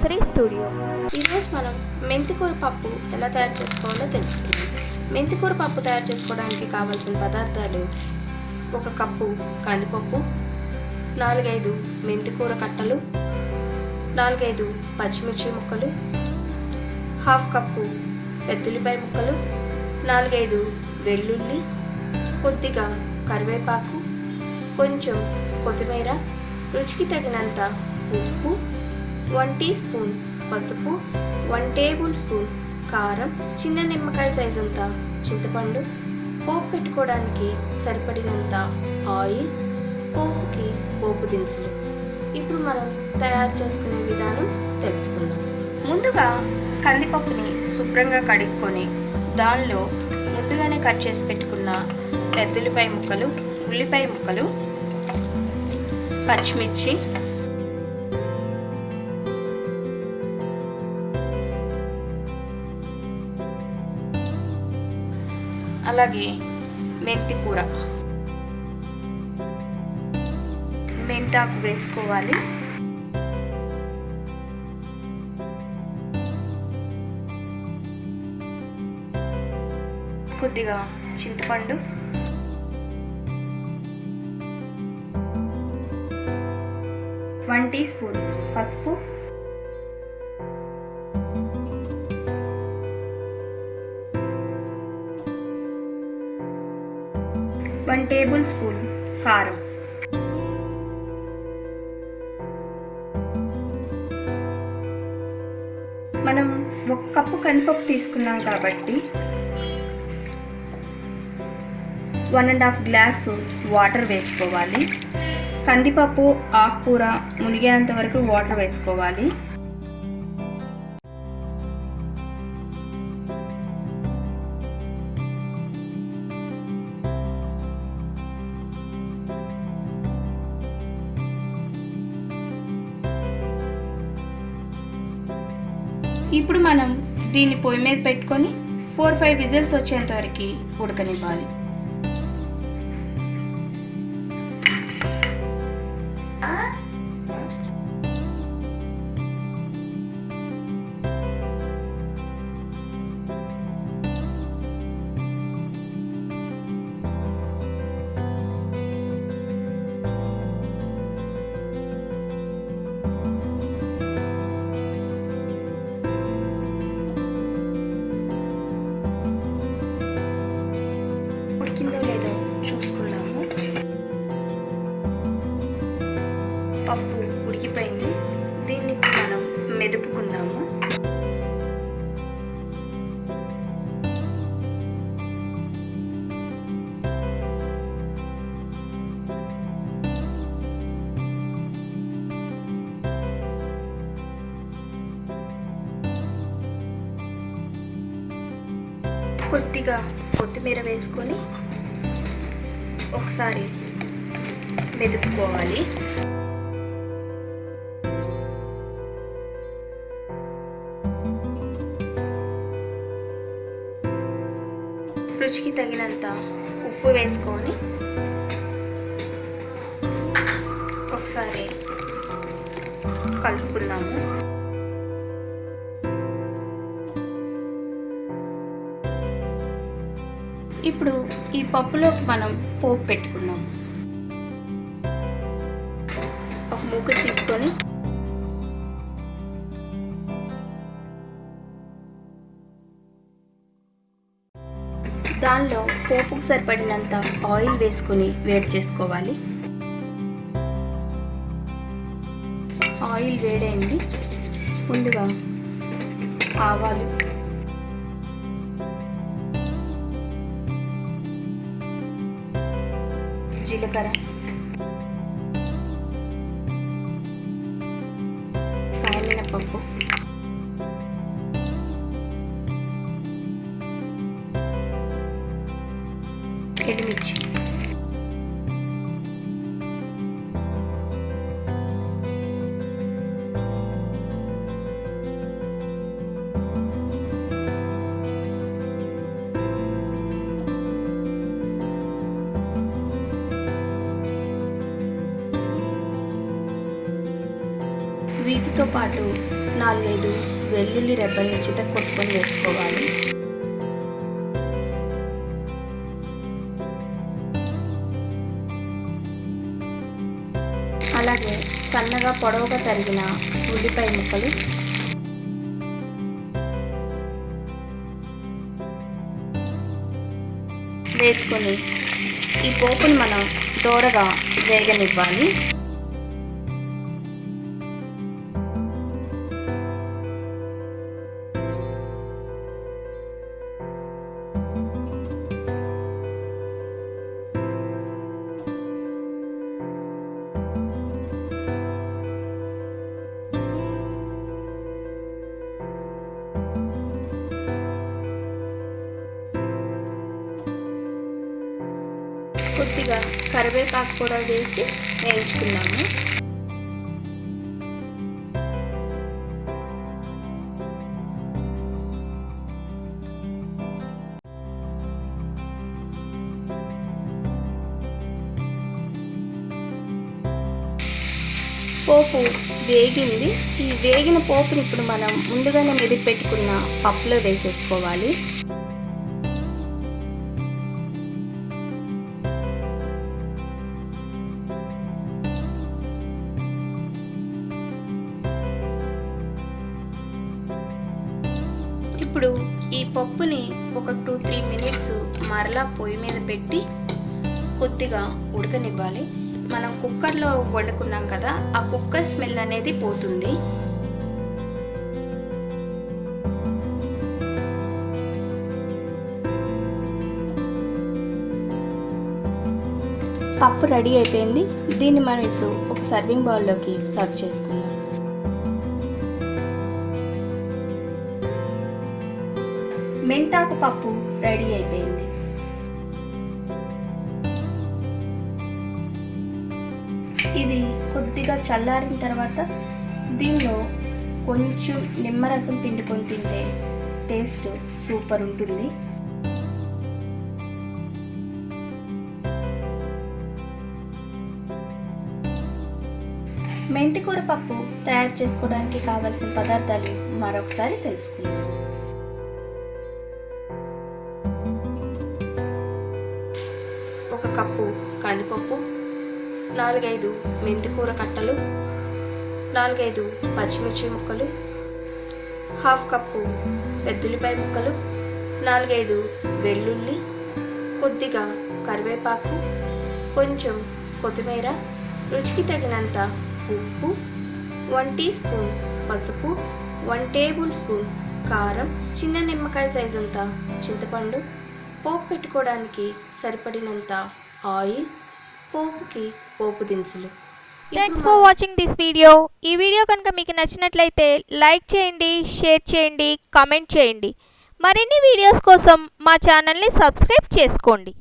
Nursery studio. ఈరోజు మనం మెంతికూర పప్పు ఎలా తయారు చేసుకోవాలో తెలుసుకుందాం. మెంతికూర పప్పు తయారు చేసుకోవడానికి కావాల్సిన పదార్థాలు ఒక కప్పు కందిపప్పు నాలుగైదు మెంతికూర కట్టలు నాలుగైదు పచ్చిమిర్చి ముక్కలు హాఫ్ కప్పు పెద్దుల్లిపాయ ముక్కలు నాలుగైదు వెల్లుల్లి కొద్దిగా కరివేపాకు కొంచెం కొత్తిమీర రుచికి తగినంత ఉప్పు వన్ టీ స్పూన్ పసుపు వన్ టేబుల్ స్పూన్ కారం చిన్న నిమ్మకాయ సైజంత చింతపండు. పోపు పెట్టుకోవడానికి సరిపడినంత ఆయిల్ పోపుకి పోపు దినుసులు. ఇప్పుడు మనం తయారు చేసుకునే విధానం తెలుసుకుందాం. ముందుగా కందిపప్పుని శుభ్రంగా కడుక్కొని దానిలో ముందుగానే కట్ చేసి పెట్టుకున్న పెద్దుల్లిపాయ ముక్కలు ఉల్లిపాయ ముక్కలు పచ్చిమిర్చి అలాగే మెంతి కూర. మెంతాకు వేసుకోవాలి. కొద్దిగా చింతపండు. వన్ టీ స్పూన్ పసుపు. టేబుల్ స్పూన్ కారం. మనం ఒక కప్పు కందిపప్పు తీసుకున్నాం కాబట్టి one and half glass water వేసుకోవాలి. కందిపప్పు ఆకుకూర మునిగేంత వరకు వాటర్ వేసుకోవాలి. ఇప్పుడు మనం దీన్ని పొయ్యి మీద పెట్టుకొని ఫోర్ ఫైవ్ విజిల్స్ వచ్చేంత వరకు ఉడకనివ్వాలి. కొద్దిగా కొత్తిమీర వేసుకొని ఒకసారి మెదుపుకోవాలి. రుచికి తగినంత ఉప్పు వేసుకొని ఒకసారి కలుపుకుందాము. ఇప్పుడు ఈ పప్పులోకి మనం పోపు పెట్టుకుందాం. ఒక మూకుడు తీసుకొని దానిలో పోపుకు సరిపడినంత ఆయిల్ వేసుకొని వేడి చేసుకోవాలి. ఆయిల్ వేడైంది. ముందుగా ఆవాలు शील करें వీటితో పాటు నాలుగైదు వెల్లుల్లి రెబ్బల్ని చిత కొట్టుకొని వేసుకోవాలి. అలాగే సన్నగా పొడవుగా తరిగిన ఉల్లిపాయ ముక్కలు. వేసుకొని ఈ పోపుని మనం దోరగా వేగనివ్వాలి. కరివేపాకు కూడా వేసి వేయించుకున్నాము. పోపు వేగింది. ఈ వేగిన పోపుని ఇప్పుడు మనం ముందుగానే మెదిపి పెట్టుకున్న పప్పులో వేసేసుకోవాలి. ఇప్పుడు ఈ పప్పుని ఒక టూ త్రీ మినిట్స్ మరలా పొయ్యి మీద పెట్టి కొద్దిగా ఉడకనివ్వాలి. మనం కుక్కర్లో వండుకున్నాం కదా ఆ కుక్కర్ స్మెల్ అనేది పోతుంది. పప్పు రెడీ అయిపోయింది. దీన్ని మనం ఇప్పుడు ఒక సర్వింగ్ బౌల్లోకి సర్వ్ చేసుకుందాం. మెంతాకు పప్పు రెడీ అయిపోయింది. ఇది కొద్దిగా చల్లారిన తర్వాత దీనిలో కొంచెం నిమ్మరసం పిండుకొని తింటే టేస్ట్ సూపర్ ఉంటుంది. మెంతికూర పప్పు తయారు చేసుకోవడానికి కావలసిన పదార్థాలు మరొకసారి తెలుసుకుందాం. ఒక కప్పు కందిపప్పు నాలుగైదు మెంతికూర కట్టలు నాలుగైదు పచ్చిమిర్చి ముక్కలు హాఫ్ కప్పు పెద్దుల్లిపాయ ముక్కలు నాలుగైదు వెల్లుల్లి కొద్దిగా కరివేపాకు కొంచెం కొత్తిమీర రుచికి తగినంత ఉప్పు వన్ టీ స్పూన్ పసుపు వన్ టేబుల్ స్పూన్ కారం చిన్న నిమ్మకాయ సైజు అంత చింతపండు పోపు పెట్టుకోవడానికి సరిపడినంత ఆయిల్ పోపుకి పోపు దినుసులు. Thanks for watching this video ఈ వీడియో కనుక మీకు నచ్చినట్లయితే లైక్ చేయండి షేర్ చేయండి కామెంట్ చేయండి. మరిన్ని వీడియోస్ కోసం మా ఛానల్ని సబ్స్క్రైబ్ చేసుకోండి.